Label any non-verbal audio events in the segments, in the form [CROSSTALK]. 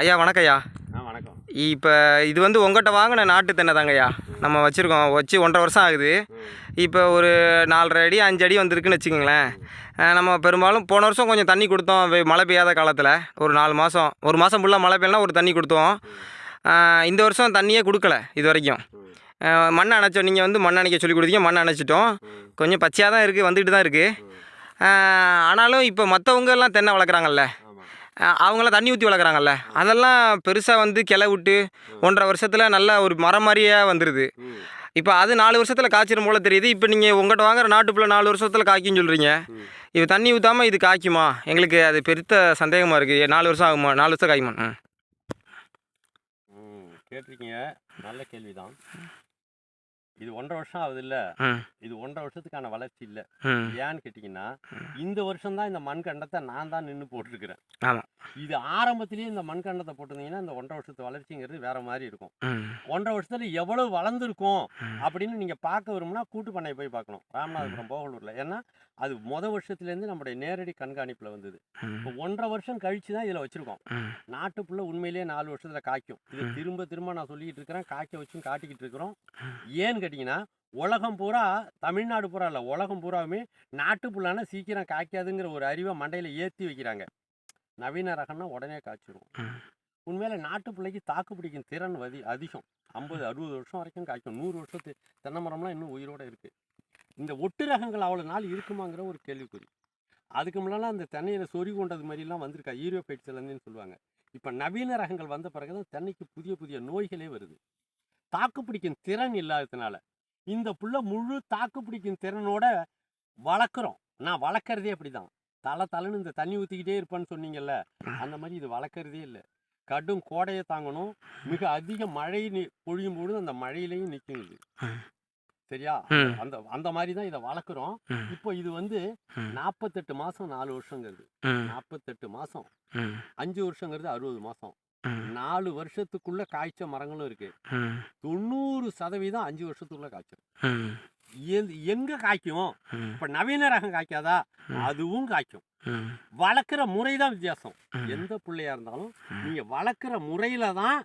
ஐயா வணக்கம் ஐயா வணக்கம். இப்போ இது வந்து உங்கள்கிட்ட வாங்கின நாட்டு தென்னை தாங்கய்யா. நம்ம வச்சுருக்கோம். வச்சு ஒன்றரை வருஷம் ஆகுது. இப்போ ஒரு நாலரை அடி அஞ்சு அடி வந்திருக்குன்னு வச்சுக்கோங்களேன். நம்ம பெரும்பாலும் போன வருஷம் கொஞ்சம் தண்ணி கொடுத்தோம். மழை பெய்யாத காலத்தில். ஒரு நாலு மாதம் ஒரு மாதம் ஃபுல்லாக மழை பெய்யலாம் ஒரு தண்ணி கொடுத்தோம். இந்த வருஷம் தண்ணியே கொடுக்கல இது வரைக்கும். மண் அணைச்சோம். நீங்கள் வந்து மண் அணைக்க சொல்லி கொடுத்தீங்க. மண் அணைச்சிட்டோம். கொஞ்சம் பச்சையாக தான் இருக்குது வந்துக்கிட்டு தான் இருக்குது ஆனாலும் இப்போ மற்றவங்க எல்லாம் தென்னை வளர்க்குறாங்கல்ல. அவங்களாம் தண்ணி ஊற்றி வளர்க்குறாங்கல்ல. அதெல்லாம் பெருசாக வந்து கிளை விட்டு ஒன்றரை வருஷத்தில் நல்ல ஒரு மரம் மாதிரியே வந்துடுது இப்போ அது நாலு வருஷத்தில் காய்ச்சிரும் போல தெரியுது. இப்போ நீங்கள் உங்கள்கிட்ட வாங்குற நாட்டுப்புள்ள நாலு வருஷத்தில் காய்க்குன்னு சொல்கிறீங்க இப்போ தண்ணி ஊற்றாமல் இது காய்க்குமா? எங்களுக்கு அது பெருத்த சந்தேகமாக இருக்குது நாலு வருஷம் ஆகுமா? நாலு வருஷம் காய்க்குமா? ம் கேட்டிருக்கீங்க. நல்ல கேள்விதான். இது ஒன்றரை வருஷம் ஆகுது இல்ல இது ஒன்றரை வருஷத்துக்கான வளர்ச்சி இல்லை. ஏன்னு கேட்டிங்கன்னா இந்த வருஷம் தான் இந்த மண்கண்டத்தை நான் தான் நின்று போட்டிருக்கிறேன். இது ஆரம்பத்திலேயே இந்த மண்கண்டத்தை போட்டிருந்தீங்கன்னா இந்த ஒன்றரை வருஷத்து வளர்ச்சிங்கிறது வேற மாதிரி இருக்கும். ஒன்றரை வருஷத்துல எவ்வளவு வளர்ந்துருக்கும். அப்படின்னு நீங்க பார்க்க விரும்புனா கூட்டு பண்ணை போய் பார்க்கணும். ராமநாதபுரம் போகலூர்ல. ஏன்னா அது முத வருஷத்துலேருந்து நம்முடைய நேரடி கண்காணிப்புல வந்தது. இப்போ ஒன்றரை வருஷம் கழிச்சு தான் இதில் வச்சிருக்கோம். நாட்டுப்புள்ள உண்மையிலேயே நாலு வருஷத்துல காய்க்கும். இது. திரும்ப திரும்ப நான் சொல்லிக்கிட்டு இருக்கிறேன் காய்க்க வச்சும் காட்டிக்கிட்டு இருக்கிறோம். ஏன்னு கேட்டிங்கன்னா உலகம் பூரா தமிழ்நாடு பூரா இல்லை உலகம் பூராவுமே நாட்டுப்புள்ளனா சீக்கிரம் காய்க்காதுங்கிற ஒரு அறிவை மண்டையில் ஏற்றி வைக்கிறாங்க. நவீன ரகம்னா உடனே காய்ச்சிரும். ம். உண்மையில நாட்டு பிள்ளைக்கு தாக்கு பிடிக்கும் திறன் வதி அதிகம். ஐம்பது அறுபது வருஷம் வரைக்கும் காய்க்கும். நூறு வருஷத்து தென்னை மரம்லாம் இன்னும் உயிரோட இருக்கு. இந்த ஒட்டு ரகங்கள் அவ்வளோ நாள் இருக்குமாங்கிற ஒரு கேள்விக்குறி. அதுக்கு முன்னால அந்த தென்னையில் சொறி கொண்டது மாதிரிலாம் வந்திருக்கா? ஈரோபைட்ஸ்லேருந்துன்னு சொல்லுவாங்க. இப்போ நவீன ரகங்கள் வந்த பிறகு தான் தென்னைக்கு புதிய புதிய நோய்களே வருது. தாக்கு பிடிக்கும் திறன் இல்லாததுனால. இந்த புள்ள முழு தாக்கு பிடிக்கும் திறனோட வளர்க்குறோம். நான் வளர்க்குறதே அப்படிதான். தலை தலைன்னு இந்த தண்ணி ஊற்றிக்கிட்டே இருப்பேன்னு சொன்னீங்கல்ல அந்த மாதிரி இது வளர்க்குறதே இல்லை. கடும் கோடையை தாங்கணும். மிக அதிக மழை பொழியும் பொழுது அந்த மழையிலையும் நிற்கும் இது. சரியா. அந்த அந்த மாதிரி தான் இதை வளர்க்குறோம். இப்போ இது வந்து. நாற்பத்தெட்டு மாதம் நாலு வருஷங்கிறது. நாற்பத்தெட்டு மாதம் அஞ்சு வருஷங்கிறது அறுபது மாதம் நாலு வருஷத்துக்குள்ள காய்ச்ச மரங்களும் இருக்கு. தொண்ணூறு சதவீதம் அஞ்சு வருஷத்துக்குள்ள எந்த- எங்க காய்க்கும்? இப்ப நவீன ரகம் காய்க்காதா. அதுவும் காய்க்கும். வளர்க்குற முறை தான் வித்தியாசம். எந்த பிள்ளையா இருந்தாலும். நீங்க வளர்க்குற முறையில தான்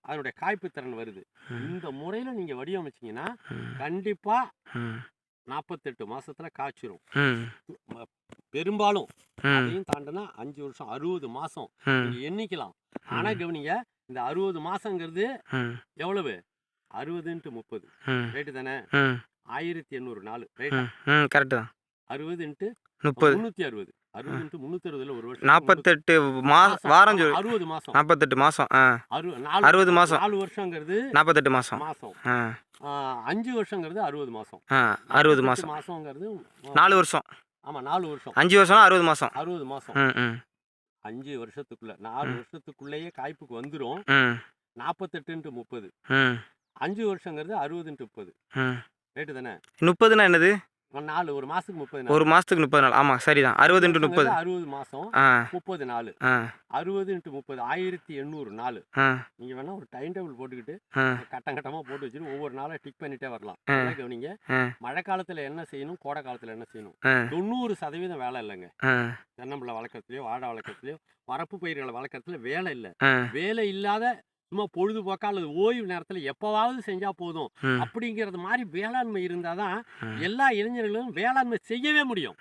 அதனுடைய காய்ப்பு திறன் வருது. இந்த முறையில நீங்க வடிவமைச்சீங்கன்னா. கண்டிப்பா நாற்பத்தெட்டு மாசத்துல காய்ச்சிரும். பெரும்பாலும் அதையும் தாண்டினா அஞ்சு வருஷம் அறுபது மாசம் எண்ணிக்கலாம். ஆனா கவனிங்க இந்த அறுபது மாசங்கிறது எவ்வளவு? அறுபதுன்ட்டு முப்பது. ரைட்டு தானே? ஆயிரத்தி எண்ணூறு நாலு கரெக்டு தான். அறுபது இன்ட்டு முப்பது. முந்நூற்றி அறுபது. அறுபது இன்ட்டு முந்நூற்றி அறுபதுல ஒரு வருஷம் நாற்பத்தெட்டு மா வாரம் அறுபது மாசம். நாற்பத்தெட்டு அறு நாலு அறுபது மாதம் நாலு வருஷங்கிறது நாற்பத்தெட்டு மாசம். ஆ, அஞ்சு வருஷங்கிறது அறுபது மாசம். ஆ அறுபது நாற்பத்தெட்டு மாதம் மாசங்கிறது நாலு வருஷம். ஆமா நாலு வருஷம். அஞ்சு வருஷம்னா அறுபது மாதம் அறுபது மாசம். ம் ம். அஞ்சு வருஷத்துக்குள்ள நாலு வருஷத்துக்குள்ளேயே காய்ப்புக்கு வந்துரும். ம். நாற்பத்தெட்டுன்ட்டு முப்பது. அஞ்சு வருஷங்கிறது அறுபதுன்ட்டு முப்பது. ரைட்டு தானே முப்பதுனா என்னது? நாலு ஒரு மாசத்துக்கு முப்பது நாள். ஒரு மாதத்துக்கு முப்பது நாள். ஆமாம் சரிதான். அறுபது இன்ட்டு முப்பது அறுபது மாசம் முப்பது நாள். ஆ. அறுபது இன்ட்டு முப்பது ஆயிரத்தி எண்ணூறு நாள். ஆ. நீங்க வேணா ஒரு டைம் டேபிள் போட்டுக்கிட்டு கட்டம் கட்டமா போட்டு வச்சுட்டு ஒவ்வொரு நாளா டிக் பண்ணிட்டே வரலாம். கவனிங்க. மழை காலத்துல என்ன செய்யணும்? கோடை காலத்துல என்ன செய்யணும்? தொண்ணூறு சதவீதம் வேலை இல்லைங்க. தென்னம்பிள்ளை வளர்க்கறதுலயோ வாழை வளர்க்கறதுலயோ வரப்பு பயிர்களை வளர்க்கறதுல வேலை இல்லை. வேலை இல்லாத சும்மா பொழுதுபோக்கா அல்லது ஓய்வு நேரத்துல எப்பவாவது செஞ்சா போதும். அப்படிங்கிறது மாதிரி வேளாண்மை இருந்தாதான். எல்லா இளைஞர்களும் வேளாண்மை செய்யவே முடியும்.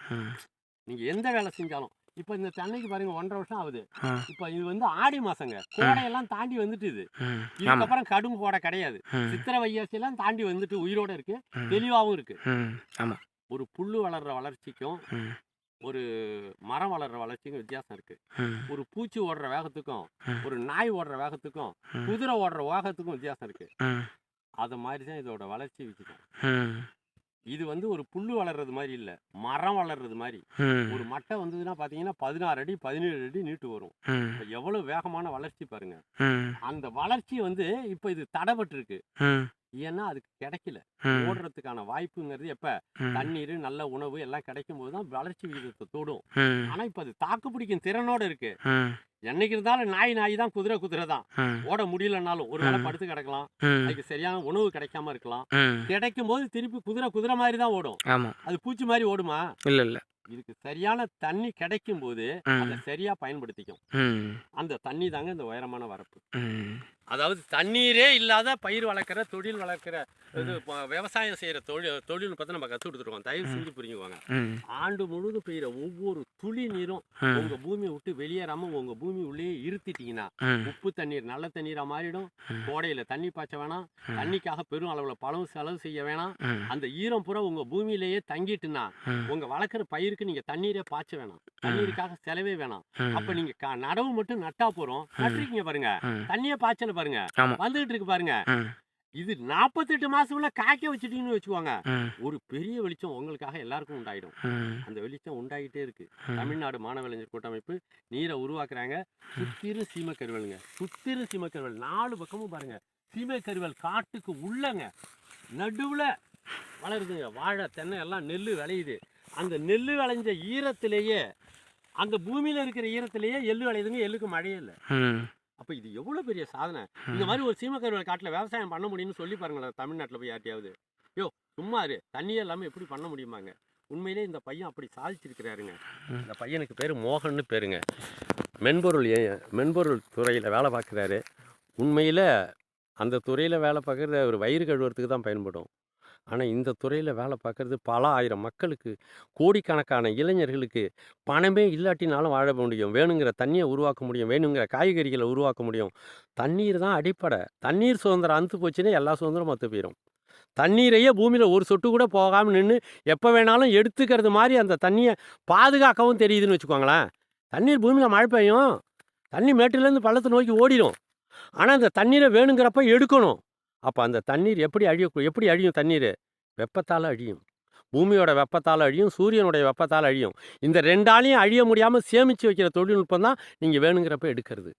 நீங்க எந்த வேலை செஞ்சாலும். இப்போ இந்த தென்னைக்கு பாருங்க ஒன்றரை வருஷம் ஆகுது. இப்போ இது வந்து ஆடி மாசங்க. கோடையெல்லாம் தாண்டி வந்துட்டு இது. இதுக்கப்புறம் கடும் கோடை கிடையாது. ம் சித்திரை வையாசியெல்லாம் தாண்டி வந்துட்டு உயிரோட இருக்கு. ம். தெளிவாகவும் இருக்கு. ஒரு புல்லு வளர்ற வளர்ச்சிக்கும் ஒரு மரம் வளர்ற வளர்ச்சிக்கும் வித்தியாசம் இருக்கு. ஒரு பூச்சி ஓடுற வேகத்துக்கும். ஒரு நாய் ஓடுற வேகத்துக்கும். குதிரை ஓடுற வேகத்துக்கும் வித்தியாசம் இருக்கு. அது மாதிரி தான் இதோட வளர்ச்சி வித்தியாசம் இது வந்து ஒரு புல்லு வளர்றது மாதிரி இல்ல மரம் வளர்றது மாதிரி. ஒரு மட்டை வந்ததுன்னா பாத்தீங்கன்னா பதினாறு அடி பதினேழு அடி நீட்டு வரும். எவ்வளவு வேகமான வளர்ச்சி பாருங்க. அந்த வளர்ச்சி வந்து இப்ப இது தடைபட்டு இருக்கு ஏன்னா அதுக்கு கிடைக்கல. ஓடுறதுக்கான வாய்ப்புங்கிறது எப்ப? தண்ணீர் நல்ல உணவு எல்லாம் கிடைக்கும் போது தான் வளர்ச்சி விகிதத்தை தொடும். ஆனா இப்ப அது தாக்கு பிடிக்கும் திறனோட இருக்கு. என்னைக்கு இருந்தாலும் நாய் நாய் தான் குதிரை குதிரை தான். ஓட முடியலனாலும் ஒரு வேளை. படுத்து கிடக்கலாம். அதுக்கு சரியான உணவு கிடைக்காம இருக்கலாம். கிடைக்கும் போது திருப்பி குதிரை குதிரை மாதிரி தான் ஓடும். அது பூச்சி மாதிரி ஓடுமா? இல்லை இல்லை. இதுக்கு சரியான தண்ணி கிடைக்கும் போது அதை சரியா பயன்படுத்திக்கும். அந்த தண்ணி தாங்க இந்த உயரமான வரப்பு. அதாவது தண்ணீரே இல்லாத பயிர் வளர்க்குற தொழில் வளர்க்குற இது விவசாயம் செய்யற தொழில் தொழில்நுட்பத்தை நம்ம கற்றுக் கொடுத்துருக்கோம் தயவு செஞ்சு புரிஞ்சுக்குவாங்க ஆண்டு முழுவதும் பெய்யுற ஒவ்வொரு துளி நீரும் ம் உங்க பூமியை விட்டு வெளியேறாம உங்க பூமி உள்ளேயே இருத்திட்டீங்கன்னா உப்பு தண்ணீர் நல்ல தண்ணீரா மாறிடும். கோடையில தண்ணி பாய்ச்ச வேணாம். தண்ணிக்காக பெரும் அளவுல பணம் செலவு செய்ய வேணாம். அந்த ஈரம் பூரா உங்க பூமியிலேயே தங்கிட்டுனா ம் உங்க வளர்க்குற பயிருக்கு நீங்க தண்ணீரே பாய்ச்ச வேணாம். தண்ணீருக்காக செலவே வேணாம். அப்ப நீங்க க- நடவு மட்டும் நட்டா போறோம். நட்டுருக்கீங்க பாருங்க. தண்ணியே பாய்ச்சல பாருங்க. வந்துகிட்டு இருக்கு பாருங்க. இது நாற்பத்தெட்டு மாசம்ல காய்க்க வச்சுட்டீங்கன்னு வச்சுக்கோங்க. ஒரு பெரிய வெளிச்சம் உங்களுக்காக எல்லாருக்கும் உண்டாயிடும். அந்த வெளிச்சம் உண்டாகிட்டே இருக்கு. தமிழ்நாடு மாணவலைஞர் கூட்டமைப்பு நீரை உருவாக்குறாங்க. சுத்திரும் சீமக்கருவலுங்க சுத்திரும் சீமக்கருவல் நாலு பக்கமும் பாருங்க. சீமக்கருவல் காட்டுக்கு உள்ளங்க. நடுவுல வளருதுங்க. வாழை தென்னை எல்லாம் நெல் விளையுது. அந்த நெல் விளைஞ்ச ஈரத்திலேயே அந்த பூமியில இருக்கிற ஈரத்திலேயே எள்ளு விளையுதுங்க. எள்ளுக்கு மழையே இல்லை. அப்ப இது எவ்வளவு பெரிய சாதனை? இந்த மாதிரி ஒரு சீமக்கருவல் காட்டுல விவசாயம் பண்ண முடியும்னு சொல்லி பாருங்களேன் தமிழ்நாட்டுல போய் யார்ட்டையாவது. யோ சும்மா இரு. தண்ணியே இல்லாம எப்படி பண்ண முடியுமாங்க? உண்மையிலே இந்த பையன் அப்படி சாதிச்சிருக்கிறாருங்க. இந்த பையனுக்கு பேர் மோகன்னு பேருங்க. மென்பொருள் மென்பொருள் துறையில் வேலை பார்க்குறாரு. உண்மையில் அந்த துறையில் வேலை பார்க்குறது அவர் வயிறு கழுவுறதுக்கு தான் பயன்படும். ஆனால் இந்த துறையில் வேலை பார்க்குறது பல ஆயிரம் மக்களுக்கு கோடிக்கணக்கான இளைஞர்களுக்கு பணமே இல்லாட்டினாலும் வாழ முடியும். வேணுங்கிற தண்ணியை உருவாக்க முடியும். வேணுங்கிற காய்கறிகளை உருவாக்க முடியும். தண்ணீர் தான் அடிப்படை. தண்ணீர் சுதந்திரம் அந்து போச்சுன்னா எல்லா சுதந்திரம் அத்து போயிடும் தண்ணீரையே பூமியில் ஒரு சொட்டு கூட போகாமல் நின்று எப்போ வேணாலும் எடுத்துக்கிறது மாதிரி அந்த தண்ணியை பாதுகாக்கவும் தெரியுதுன்னு வச்சுக்கோங்களேன். தண்ணீர் பூமியில் மழை பெய்யும். தண்ணி மேட்டுலேருந்து பள்ளத்தை நோக்கி ஓடிடும் ஆனால் அந்த தண்ணீரை வேணுங்கிறப்ப எடுக்கணும். அப்போ அந்த தண்ணீர் எப்படி அழிய எப்படி அழியும் தண்ணீர்? வெப்பத்தால் அழியும். பூமியோட வெப்பத்தால் அழியும் சூரியனுடைய வெப்பத்தால் அழியும். இந்த ரெண்டாலையும் அழிய முடியாமல் சேமித்து வைக்கிற தொழில்நுட்பம் தான் நீங்கள் வேணுங்கிறப்ப எடுக்கிறது.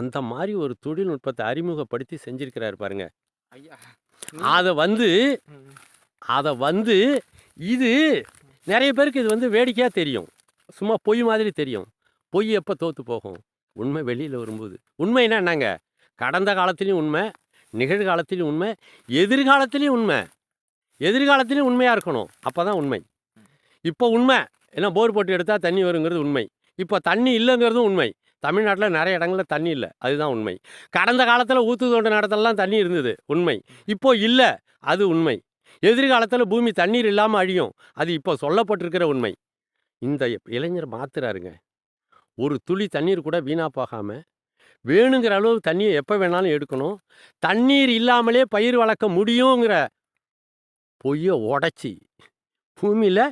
அந்த மாதிரி ஒரு தொழில்நுட்பத்தை அறிமுகப்படுத்தி செஞ்சிருக்கிறாரு பாருங்க. ஐயா அதை வந்து அதை வந்து இது நிறைய பேருக்கு இது வந்து வேடிக்கையாக தெரியும். சும்மா பொய் மாதிரி தெரியும். பொய் எப்போ தோற்று போகும்? உண்மை வெளியில் வரும்போது. உண்மைன்னா என்னங்க? கடந்த காலத்துலேயும் உண்மை நிகழ்காலத்திலையும் உண்மை எதிர்காலத்திலையும் உண்மை. எதிர்காலத்திலையும் உண்மையாக இருக்கணும். அப்போ தான் உண்மை. இப்போ உண்மை. ஏன்னா போர் போட்டு எடுத்தால் தண்ணி வருங்கிறது உண்மை. இப்போ தண்ணி இல்லைங்கிறதும் உண்மை. தமிழ்நாட்டில் நிறைய இடங்களில் தண்ணி இல்லை. அதுதான் உண்மை. கடந்த காலத்தில் ஊத்து தோண்ட நடத்தலாம் தண்ணி இருந்தது. உண்மை. இப்போ இல்லை. அது உண்மை. எதிர்காலத்தில் பூமி தண்ணீர் இல்லாமல் அழியும். அது இப்போ சொல்லப்பட்டிருக்கிற உண்மை. இந்த இளைஞர் மாத்துறாருங்க. ஒரு துளி தண்ணீர் கூட வீணாக போகாமல் வேணுங்கிற அளவு தண்ணியை எப்போ வேணாலும் எடுக்கணும். தண்ணீர் இல்லாமலே பயிர் வளர்க்க முடியுங்கிற பொய்யை உடச்சி பூமியில்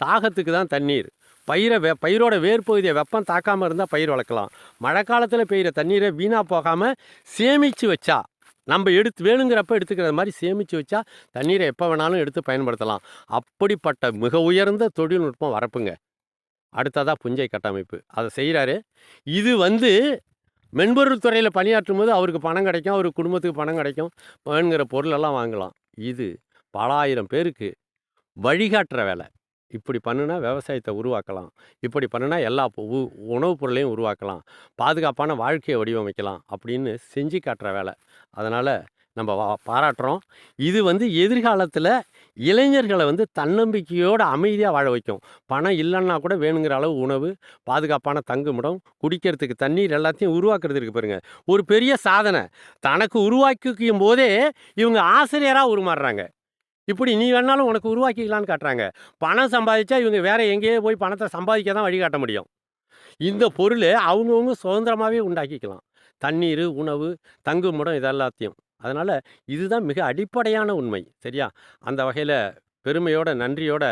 தாகத்துக்கு தான் தண்ணீர். பயிரை வெ பயிரோட வேர்பகுதியை வெப்பம் தாக்காமல் இருந்தால் பயிர் வளர்க்கலாம். மழை காலத்தில் பெய்கிற தண்ணீரை வீணாக போகாமல் சேமித்து வச்சா நம்ம எடுத்து வேணுங்கிறப்ப எடுத்துக்கிற மாதிரி சேமித்து வச்சா தண்ணீரை எப்போ வேணாலும் எடுத்து பயன்படுத்தலாம். அப்படிப்பட்ட மிக உயர்ந்த தொழில்நுட்பம் வரப்புங்க. அடுத்ததாக புஞ்சை கட்டமைப்பு. அதை செய்கிறாரு இது வந்து மென்பொருள் துறையில் பணியாற்றும் போது அவருக்கு பணம் கிடைக்கும் அவருக்கு குடும்பத்துக்கு பணம் கிடைக்கும். வேணுங்கிற பொருளெல்லாம் வாங்கலாம். இது பல ஆயிரம் பேருக்கு வழிகாட்டுற வேலை. இப்படி பண்ணுனா விவசாயத்தை உருவாக்கலாம். இப்படி பண்ணுனா எல்லா உ- உணவுப் பொருளையும் உருவாக்கலாம். பாதுகாப்பான வாழ்க்கையை வடிவமைக்கலாம் அப்படின்னு செஞ்சு காட்டுற வேலை. அதனால் நம்ம வா- பாராட்டுறோம். இது வந்து எதிர்காலத்தில் இளைஞர்களை வந்து தன்னம்பிக்கையோடு அமைதியாக வாழ வைக்கும். பணம் இல்லைன்னா கூட வேணுங்கிற அளவு உணவு பாதுகாப்பான தங்குமிடம் குடிக்கிறதுக்கு தண்ணீர் எல்லாத்தையும் உருவாக்குறது இருக்குது பாருங்க. ஒரு பெரிய சாதனை. தனக்கு உருவாக்கிக்கும் போதே இவங்க ஆசிரியராக உருமாறுறாங்க. இப்படி நீ வேணாலும் உனக்கு உருவாக்கிக்கலான்னு காட்டுறாங்க. பணம் சம்பாதிச்சா இவங்க வேற எங்கேயோ போய் பணத்தை சம்பாதிக்க தான் வழிகாட்ட முடியும். இந்த பொருள் அவங்கவுங்க சுதந்திரமாகவே உண்டாக்கிக்கலாம். தண்ணீர் உணவு தங்குமிடம் இதெல்லாத்தையும். அதனால் இதுதான் மிக அடிப்படையான உண்மை சரியா? அந்த வகையில் பெருமையோட நன்றியோட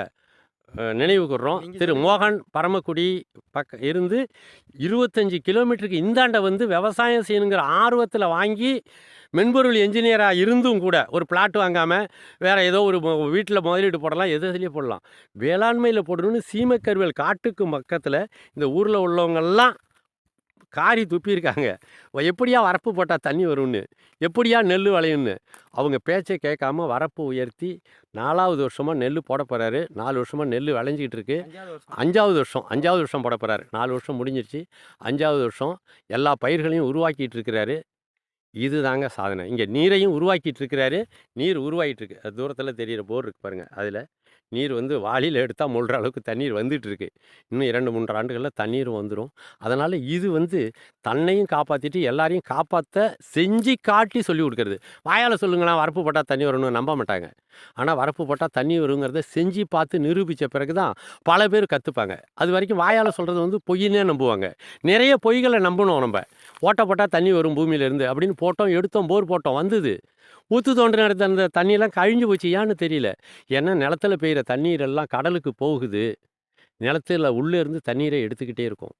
நினைவு கூர்றோம். திரு. மோகன் பரமக்குடி பக்க இருந்து இருபத்தஞ்சி கிலோமீட்டருக்கு இந்தாண்ட வந்து விவசாயம் செய்யணுங்கிற ஆர்வத்தில் வாங்கி மென்பொருள் என்ஜினியராக இருந்தும் கூட ஒரு பிளாட் வாங்காமல் வேறு ஏதோ ஒரு வீட்டில் முதலீடு போடலாம் எது எதுலேயே போடலாம். வேளாண்மையில் போடணும்னு சீமக்கருவேல் காட்டுக்கு பக்கத்தில் இந்த ஊரில் உள்ளவங்கெல்லாம் காரி துப்பியிருக்காங்க. எப்படியா வரப்பு போட்டால் தண்ணி வரும்னு? எப்படியா நெல் விளையும்னு? அவங்க பேச்சை கேட்காம வரப்பு உயர்த்தி நாலாவது வருஷமாக நெல் போட போகிறாரு நாலு வருஷமாக நெல் விளைஞ்சிக்கிட்டு இருக்கு. அஞ்சாவது வருஷம். அஞ்சாவது வருஷம் போட போகிறாரு நாலு வருஷம் முடிஞ்சிருச்சு. அஞ்சாவது வருஷம் எல்லா பயிர்களையும் உருவாக்கிட்டு இருக்கிறாரு. இதுதாங்க சாதனை. இங்கே நீரையும் உருவாக்கிட்டு இருக்கிறாரு. நீர் உருவாகிட்டு இருக்கு. அது தூரத்தில் தெரியிற போர் இருக்கு பாருங்க அதில். நீர் வந்து வாளியில் எடுத்தால் முழுற அளவுக்கு தண்ணீர் வந்துட்டு இருக்கு இன்னும் இரண்டு மூன்று ஆண்டுகளில் தண்ணீரும் வந்துடும் அதனால் இது வந்து தன்னையும் காப்பாற்றிட்டு எல்லாரையும் காப்பாற்ற செஞ்சு காட்டி சொல்லி கொடுக்கறது. வாயால் சொல்லுங்களேன் வரப்பு போட்டால் தண்ணி வரணும்னு நம்ப மாட்டாங்க. ஆனால் வரப்பு போட்டால் தண்ணி வருங்கிறத செஞ்சு பார்த்து நிரூபித்த பிறகு தான் பல பேர் கற்றுப்பாங்க அது வரைக்கும் வாயால் சொல்கிறது வந்து பொய்னே நம்புவாங்க. நிறைய பொய்களை நம்பணும் நம்ம. ஓட்ட போட்டால் தண்ணி வரும் பூமியிலேருந்து அப்படின்னு போட்டோம் எடுத்தோம் போர் போட்டோம் வந்தது. ஊற்று தோன்ற இடத்த அந்த தண்ணியெல்லாம் கழிஞ்சு போச்சு ஏன்னு தெரியல. ஏன்னா நிலத்துல பெய்கிற தண்ணீர் எல்லாம் கடலுக்கு போகுது. நிலத்துல உள்ளே இருந்து தண்ணீரை எடுத்துக்கிட்டே இருக்கும்.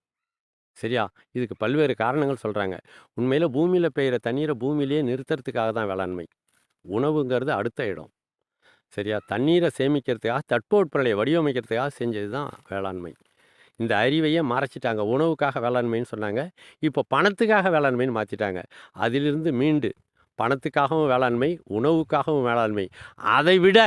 சரியா? இதுக்கு பல்வேறு காரணங்கள் சொல்கிறாங்க உண்மையில் பூமியில் பெய்கிற தண்ணீரை பூமியிலேயே நிறுத்துறதுக்காக தான் வேளாண்மை. உணவுங்கிறது அடுத்த இடம். சரியா? தண்ணீரை சேமிக்கிறதுக்காக தட்பவெட்பநிலையை வடிவமைக்கிறதுக்காக செஞ்சது தான் வேளாண்மை. இந்த அறிவையே மறைச்சிட்டாங்க. உணவுக்காக வேளாண்மைன்னு சொன்னாங்க. இப்போ பணத்துக்காக வேளாண்மைன்னு மாற்றிட்டாங்க அதிலிருந்து மீண்டு பணத்துக்காகவும் வேளாண்மை உணவுக்காகவும் வேளாண்மை. அதை விட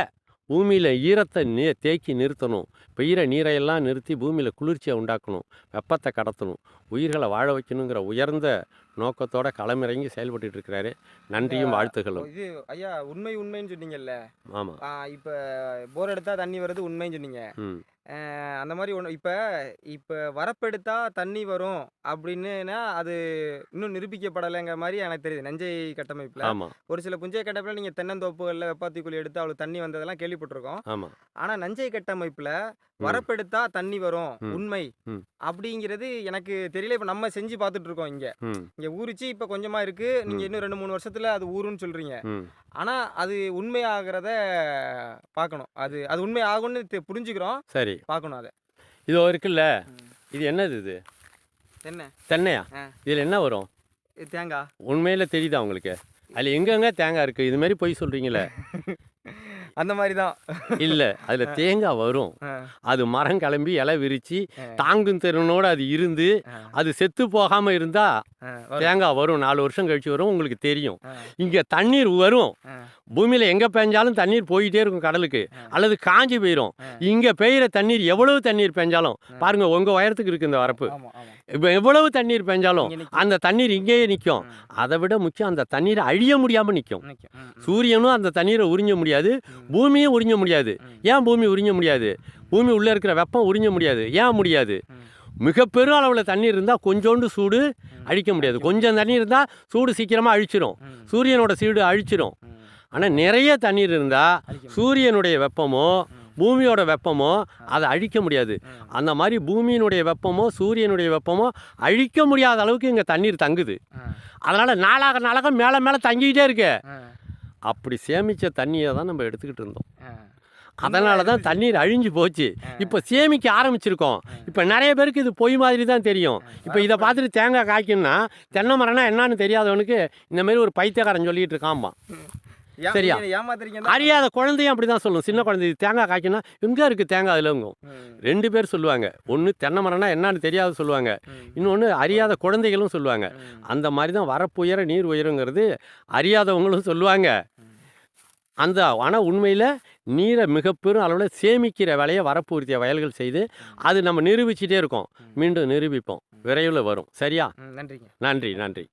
பூமியில் ஈரத்தை நீ தேக்கி நிறுத்தணும். பெய்கிற நீரையெல்லாம் நிறுத்தி பூமியில் குளிர்ச்சியை உண்டாக்கணும். வெப்பத்தை கடத்தணும். உயிர்களை வாழ வைக்கணுங்கிற உயர்ந்த நோக்கத்தோட களமிறங்கி செயல்பட்டுட்டு இருக்கிறாரு. நன்றியும் வாழ்த்துகளும். இது ஐயா உண்மை உண்மைன்னு சொன்னீங்கல்ல? ஆமாம் இப்போ போர் எடுத்தா தண்ணி வருது உண்மைன்னு சொன்னீங்க. அந்த மாதிரி ஒன்று இப்போ இப்போ வரப்பெடுத்தா தண்ணி வரும் அப்படின்னுனா அது இன்னும் நிரூபிக்கப்படலைங்கிற மாதிரி எனக்கு தெரியுது. நஞ்சை கட்டமைப்பில். ஒரு சில புஞ்சை கட்டமைப்பில் நீங்கள் தென்னந்தோப்புகளில் வெப்பாத்திக்குழி எடுத்து அவ்வளோ தண்ணி வந்ததெல்லாம் கேள்விப்பட்டிருக்கோம். ஆனால் நஞ்சை கட்டமைப்பில் வரப்பெடுத்தா தண்ணி வரும். உண்மை. அப்படிங்கிறது எனக்கு தெரியல. இப்போ நம்ம செஞ்சு பார்த்துட்டு இருக்கோம் இங்கே. இங்கே ஊறிச்சு இப்போ கொஞ்சமாக இருக்குது நீங்கள் இன்னும் ரெண்டு மூணு வருஷத்தில் அது ஊருன்னு சொல்கிறீங்க ஆனால் அது உண்மையாகிறத பார்க்கணும். அது அது உண்மை ஆகும்னு புரிஞ்சுக்கிறோம். சரி. பார்க்கணும் அதை. இது இருக்குல்ல. இது என்னது இது? என்ன தென்னையா. இதில் என்ன வரும்? தேங்காய் உண்மையில் தெரியுதா உங்களுக்கு? அதில் எங்கெங்க தேங்காய் இருக்குது இது மாதிரி பொய் சொல்கிறீங்களே [LAUGHS] அந்த மாதிரி தான். [LAUGHS] இல்லை அதில் தேங்காய் வரும். அது மரம் கிளம்பி இலை விரித்து. தாங்கும் திறனோடு அது இருந்து அது செத்து போகாமல் இருந்தால் தேங்காய் வரும் நாலு வருஷம் கழிச்சு வரும் உங்களுக்கு தெரியும். இங்கே தண்ணீர் வரும். பூமியில் எங்கே பெஞ்சாலும் தண்ணீர் போயிட்டே இருக்கும் கடலுக்கு. அல்லது காஞ்சி போயிடும் இங்கே பெய்கிற தண்ணீர் எவ்வளவு தண்ணீர் பெஞ்சாலும் பாருங்க உங்கள் உயரத்துக்கு இருக்குது இந்த வரப்பு. இப்போ எவ்வளவு தண்ணீர் பெஞ்சாலும். அந்த தண்ணீர் இங்கேயே நிற்கும் அதை விட முக்கியம் அந்த தண்ணீரை அழிய முடியாமல் நிற்கும். சூரியனும் அந்த தண்ணீரை உறிஞ்ச முடியாது பூமியும் உறிஞ்ச முடியாது. ஏன் பூமி உறிஞ்ச முடியாது? பூமி உள்ளே இருக்கிற வெப்பம் உறிஞ்ச முடியாது. ஏன் முடியாது. மிக பெரும் அளவில் தண்ணீர் இருந்தால் கொஞ்சோண்டு சூடு. அழிக்க முடியாது கொஞ்சம் தண்ணி இருந்தால் சூடு சீக்கிரமாக அழிச்சிரும். சூரியனோட சூடு அழிச்சிரும். ஆனால் நிறைய தண்ணீர் இருந்தால். சூரியனுடைய வெப்பமோ. பூமியோட வெப்பமோ அதை அழிக்க முடியாது. அந்த மாதிரி பூமியினுடைய வெப்பமோ சூரியனுடைய வெப்பமோ அழிக்க முடியாத அளவுக்கு இங்கே தண்ணீர் தங்குது. அதனால் நாளாக நாளாக மேலே மேலே தங்கிக்கிட்டே இருக்கு. அப்படி சேமித்த தண்ணியை தான் நம்ம எடுத்துக்கிட்டு இருந்தோம். அதனால தான் தண்ணீர் அழிஞ்சு போச்சு. இப்போ சேமிக்க ஆரம்பிச்சிருக்கோம். இப்போ நிறைய பேருக்கு இது பொய் மாதிரி தான் தெரியும். இப்போ இதை பார்த்துட்டு தேங்காய் காய்க்கணும்னா தென்னை மரம்னா என்னன்னு தெரியாதவனுக்கு இந்த மாதிரி ஒரு பைத்தியக்காரன் சொல்லிட்டு இருக்காம்மா. ஏன் சரியா? அறியாத குழந்தையும் அப்படி தான் சொல்லும் சின்ன குழந்தை தேங்காய் காய்க்கணும்னா எங்கே இருக்குது தேங்காய் அதுலங்கும். ரெண்டு பேர் சொல்லுவாங்க. ஒன்று தென்னை மரம்னா என்னன்னு தெரியாத சொல்லுவாங்க. இன்னொன்று அறியாத குழந்தைகளும் சொல்லுவாங்க. அந்த மாதிரி தான் வரப்புயர நீர் உயருங்கிறது அறியாதவங்களும் சொல்லுவாங்க. அந்த ஆனால் உண்மையில் நீரை மிக பெரும் அளவில் சேமிக்கிற வேலையை வரப்பு உறுத்திய வயல்கள் செய்து அது நம்ம நிரூபிச்சிட்டே இருக்கோம். மீண்டும் நிரூபிப்போம். விரைவில் வரும். சரியா? ம். நன்றிங்க. நன்றி நன்றி.